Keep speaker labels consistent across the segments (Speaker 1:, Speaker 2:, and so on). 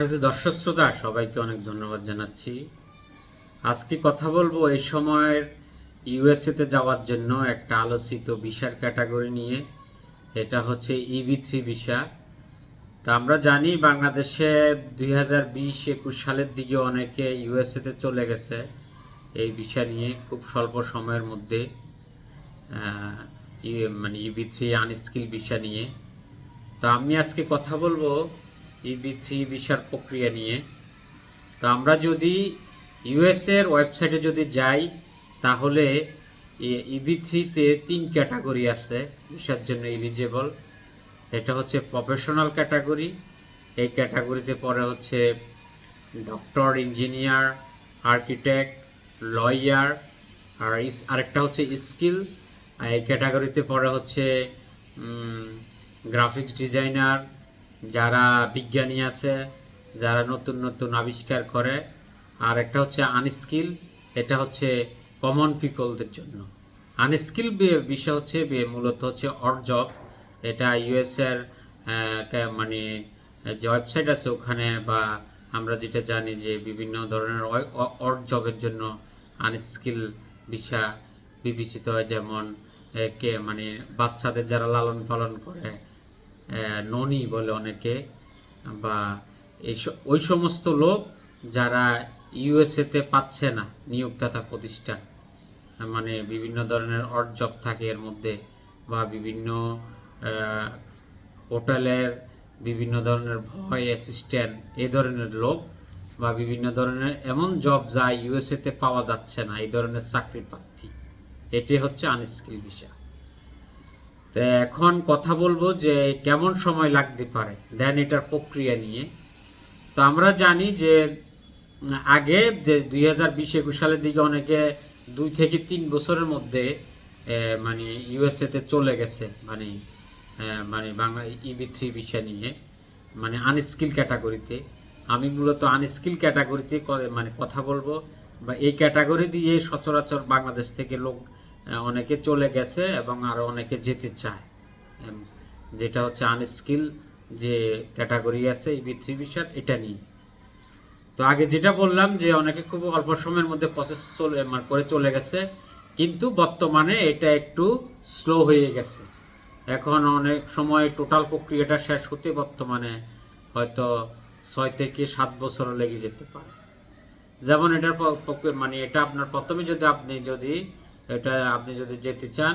Speaker 1: দর্শক শ্রোতা, সবাইকে অনেক ধন্যবাদ জানাচ্ছি। আজকে কথা বলব এই সময়ের ইউএসএতে যাওয়ার জন্য একটা আলোচিত ভিসার ক্যাটাগরি নিয়ে। এটা হচ্ছে ইবি থ্রি ভিসা। তা আমরা জানি বাংলাদেশে দুই হাজার বিশ একুশ সালের দিকে অনেকে ইউএসএতে চলে গেছে এই ভিসা নিয়ে খুব স্বল্প সময়ের মধ্যে মানে ইবি থ্রি আনস্কিল ভিসা নিয়ে। তো আমি আজকে কথা বলব ইবি থ্রি ভিসার প্রক্রিয়া নিয়ে। তো আমরা যদি ইউএসএর ওয়েবসাইটে যদি যাই, তাহলে ইবি থ্রিতে তিন ক্যাটাগরি আছে ভিসার জন্য এলিজেবল এটা হচ্ছে প্রফেশনাল ক্যাটাগরি। এই ক্যাটাগরিতে পরে হচ্ছে ডক্টর ইঞ্জিনিয়ার আর্কিটেক্ট লয়ার আর ইস- আরেকটা হচ্ছে স্কিল এই ক্যাটাগরিতে পরে হচ্ছে গ্রাফিক্স ডিজাইনার যারা বিজ্ঞানী আছে, যারা নতুন নতুন আবিষ্কার করে, আর একটা হচ্ছে আনস্কিল এটা হচ্ছে কমন পিপলদের জন্য। আনস্কিল বিষয় হচ্ছে মূলত হচ্ছে অর্জব। এটা ইউএসএর মানে যে ওয়েবসাইট আছে ওখানে, বা আমরা যেটা জানি যে বিভিন্ন ধরনের অর জবের জন্য আনস্কিল বিষয় বিবেচিত হয়। যেমন কে মানে বাচ্চাদের যারা লালন পালন করে ননি বলে অনেকে, বা এই ওই সমস্ত লোক যারা ইউএসএতে পাচ্ছে না, নিয়োগদাতা প্রতিষ্ঠান মানে বিভিন্ন ধরনের অড জব থাকে এর মধ্যে, বা বিভিন্ন হোটেলের বিভিন্ন ধরনের ভয় অ্যাসিস্ট্যান্ট এই ধরনের লোক, বা বিভিন্ন ধরনের এমন জব যা ইউএসএতে পাওয়া যাচ্ছে না, এই ধরনের চাকরির প্রার্থী। এটি হচ্ছে আনস্কিল বিষয় তো এখন কথা বলব যে কেমন সময় লাগতে পারে দেন এটার প্রক্রিয়া নিয়ে। তো আমরা জানি যে, আগে যে দুই হাজার সালের দিকে অনেকে দুই থেকে তিন বছরের মধ্যে মানে ইউএসএতে চলে গেছে মানে মানে বাংলা ইবি থ্রি বিষয় নিয়ে মানে আনস্কিল ক্যাটাগরিতে আমি মূলত আনস্কিল ক্যাটাগরিতে মানে কথা বলব বা এই ক্যাটাগরি দিয়ে সচরাচর বাংলাদেশ থেকে লোক অনেকে চলে গেছে এবং আরও অনেকে যেতে চায়। যেটা হচ্ছে আনস্কিল যে ক্যাটাগরি আছে, এই থ্রি বিষয় এটা নিয়ে। তো আগে যেটা বললাম যে অনেকে খুব অল্প সময়ের মধ্যে প্রসেস চলে মানে করে চলে গেছে, কিন্তু বর্তমানে এটা একটু স্লো হয়ে গেছে। এখন অনেক সময় টোটাল প্রক্রিয়াটা শেষ হতে বর্তমানে হয়তো ছয় থেকে সাত বছরও লেগে যেতে পারে। যেমন এটার মানে এটা আপনার প্রথমে যদি আপনি যদি এটা আপনি যদি যেতে চান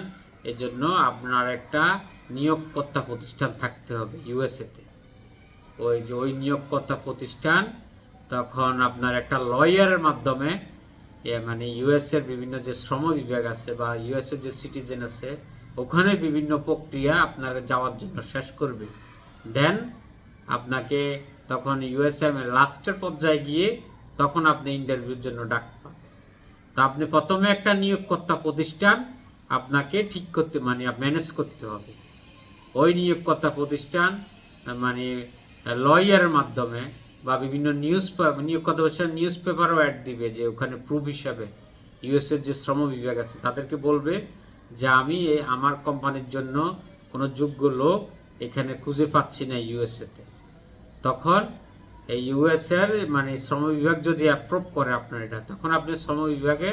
Speaker 1: এর জন্য আপনার একটা নিয়োগকর্তা প্রতিষ্ঠান থাকতে হবে ইউএসএতে। ওই যে ওই নিয়োগকর্তা প্রতিষ্ঠান তখন আপনার একটা লয়ারের মাধ্যমে মানে ইউএস এর বিভিন্ন যে শ্রম বিভাগ আছে বা ইউএস এর যে সিটিজেন আছে, ওখানে বিভিন্ন প্রক্রিয়া আপনার যাওয়ার জন্য শেষ করবে। দেন আপনাকে তখন ইউএসএ লাস্টের পর্যায়ে গিয়ে তখন আপনি ইন্টারভিউর জন্য ডাক তা আপনি প্রথমে একটা নিয়োগকর্তা প্রতিষ্ঠান আপনাকে ঠিক করতে মানে ম্যানেজ করতে হবে। ওই নিয়োগকর্তা প্রতিষ্ঠান মানে লয়ারের মাধ্যমে বা বিভিন্ন নিউজ নিয়োগকর্তা প্রতিষ্ঠান নিউজ পেপারও অ্যাড দিবে যে ওখানে প্রুফ হিসাবে ইউএসএর যে শ্রম বিভাগ আছে, তাদেরকে বলবে যে আমি আমার কোম্পানির জন্য কোনো যোগ্য লোক এখানে খুঁজে পাচ্ছি না ইউএসএতে তখন এই ইউএসএর মানে শ্রম বিভাগ যদি অ্যাপ্রুভ করে আপনার এটা, তখন আপনি শ্রম বিভাগে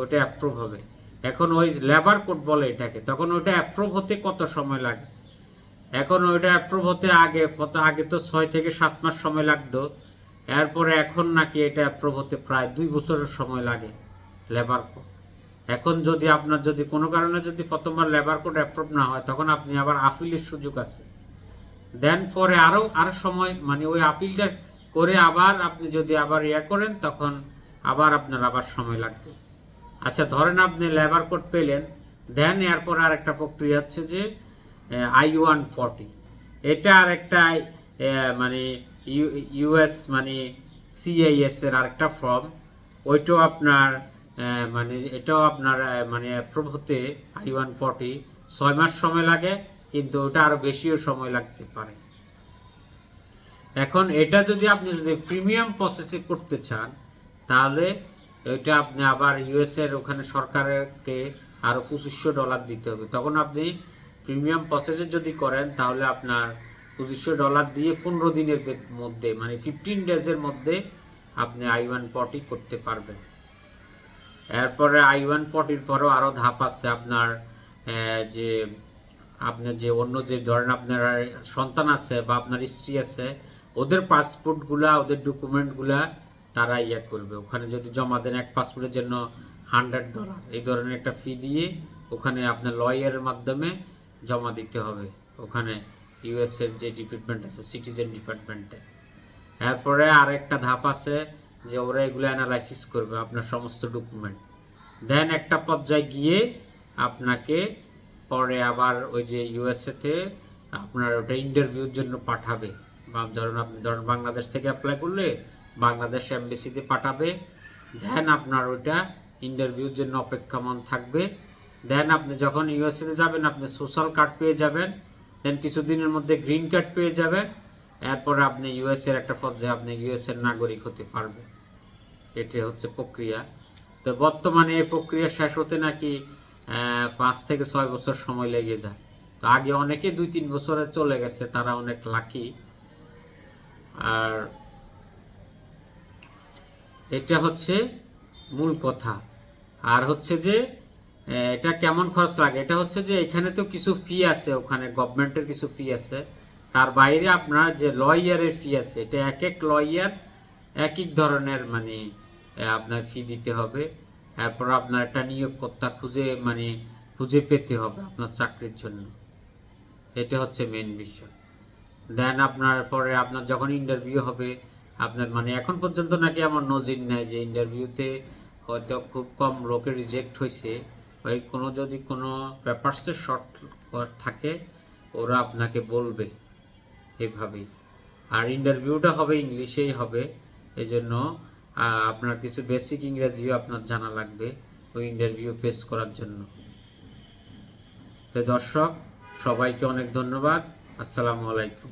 Speaker 1: ওটা অ্যাপ্রুভ হবে। এখন ওই লেবার কোড বলে এটাকে, তখন ওটা অ্যাপ্রুভ হতে কত সময় লাগে? এখন ওইটা অ্যাপ্রুভ হতে আগে আগে তো ছয় থেকে সাত মাস সময় লাগতো। এরপরে এখন নাকি এটা অ্যাপ্রুভ হতে প্রায় দুই বছরের সময় লাগে লেবার কোড এখন যদি আপনার যদি কোনো কারণে যদি প্রথমবার লেবার কোড অ্যাপ্রুভ না হয়, তখন আপনি আবার আপিলের সুযোগ আছে। দেন পরে আরও আরও সময় মানে ওই আপিলটা করে আবার আপনি যদি আবার ইয়া করেন, তখন আবার আপনার আবার সময় লাগবে। আচ্ছা ধরেন আপনি লেবার কোড পেলেন দেন এরপর আর একটা প্রক্রিয়া হচ্ছে যে আই ওয়ান ফর্টি এটা আর একটা মানে ইউএস মানে সিআইএস এর আরেকটা ফর্ম ওইটাও আপনার মানে এটাও আপনার মানে অ্যাপ্রুভ হতে আই ওয়ান ফর্টি ছয় মাস সময় লাগে, কিন্তু ওটা আরও বেশিও সময় লাগতে পারে। এখন এটা যদি আপনি যদি প্রিমিয়াম প্রসেসে করতে চান, তাহলে এটা আপনি আবার ইউএস এর ওখানে সরকারকে আরও পঁচিশশো ডলার দিতে হবে। তখন আপনি প্রিমিয়াম প্রসেসে যদি করেন, তাহলে আপনার পঁচিশশো ডলার দিয়ে পনেরো দিনের মধ্যে মানে ফিফটিন ডেজের মধ্যে আপনি আই ওয়ান পটি করতে পারবেন। এরপরে আই ওয়ান পটির পরও আরও ধাপ আছে আপনার যে আপনার যে অন্য যে, ধরেন আপনার সন্তান আছে বা আপনার স্ত্রী আছে ওদের পাসপোর্টগুলা ওদের ডকুমেন্টগুলা তারা ইয়ে করবে। ওখানে যদি জমা দেন এক পাসপোর্টের জন্য হান্ড্রেড ডলার এই ধরনের একটা ফি দিয়ে ওখানে আপনার লয়ারের মাধ্যমে জমা দিতে হবে। ওখানে ইউএস এর যে ডিপার্টমেন্ট আছে সিটিজেন ডিপার্টমেন্টে এরপরে আরেকটা ধাপ আছে যে ওরা এগুলো অ্যানালাইসিস করবে, আপনার সমস্ত ডকুমেন্ট দেন একটা পর্যায়ে গিয়ে আপনাকে পরে আবার ওই যে ইউএসএতে আপনার ওটা ইন্টারভিউর জন্য পাঠাবে। ধরুন আপনি ধরুন বাংলাদেশ থেকে অ্যাপ্লাই করলে বাংলাদেশ এমবেসিতে পাঠাবে। দেন আপনার ওইটা ইন্টারভিউর জন্য অপেক্ষামান থাকবে। দেন আপনি যখন ইউএসএতে যাবেন, আপনি সোশ্যাল কার্ড পেয়ে যাবেন। দেন কিছুদিনের মধ্যে গ্রিন কার্ড পেয়ে যাবেন। এরপরে আপনি ইউএস এর একটা পর্যায়ে আপনি ইউএস এর নাগরিক হতে পারবেন। এটি হচ্ছে প্রক্রিয়া। তো বর্তমানে এই প্রক্রিয়া শেষ হতে নাকি পাঁচ থেকে ছয় বছর সময় লেগে যায়। তো আগে অনেকে দুই তিন বছরে চলে গেছে, তারা অনেক লাকি আর এটা হচ্ছে মূল কথা। আর হচ্ছে যে এটা কেমন খরচ লাগে? এটা হচ্ছে যে, এখানে তো কিছু ফি আছে, ওখানে গভর্নমেন্টের কিছু ফি আছে। তার বাইরে আপনার যে লয়ারের ফি আছে, এটা এক এক লয়ার এক এক ধরনের মানে আপনার ফি দিতে হবে। তারপর আপনার একটা নিয়োগকর্তা খুঁজে মানে খুঁজে পেতে হবে আপনার চাকরির জন্য। এটা হচ্ছে মেন বিষয়। দেন আপনার পরে আপনার যখন ইন্টারভিউ হবে, আপনার মানে এখন পর্যন্ত নাকি আমার নজির নেয় যে ইন্টারভিউতে হয়তো খুব কম লোকে রিজেক্ট হয়েছে ওই কোনো যদি কোনো পেপারসে শর্ট থাকে, ওরা আপনাকে বলবে এভাবেই। আর ইন্টারভিউটা হবে ইংলিশেই হবে এই জন্য আপনার কিছু বেসিক ইংরেজিও আপনার জানা লাগবে ওই ইন্টারভিউ ফেস করার জন্য। তো দর্শক, সবাইকে অনেক ধন্যবাদ। আসসালামু আলাইকুম।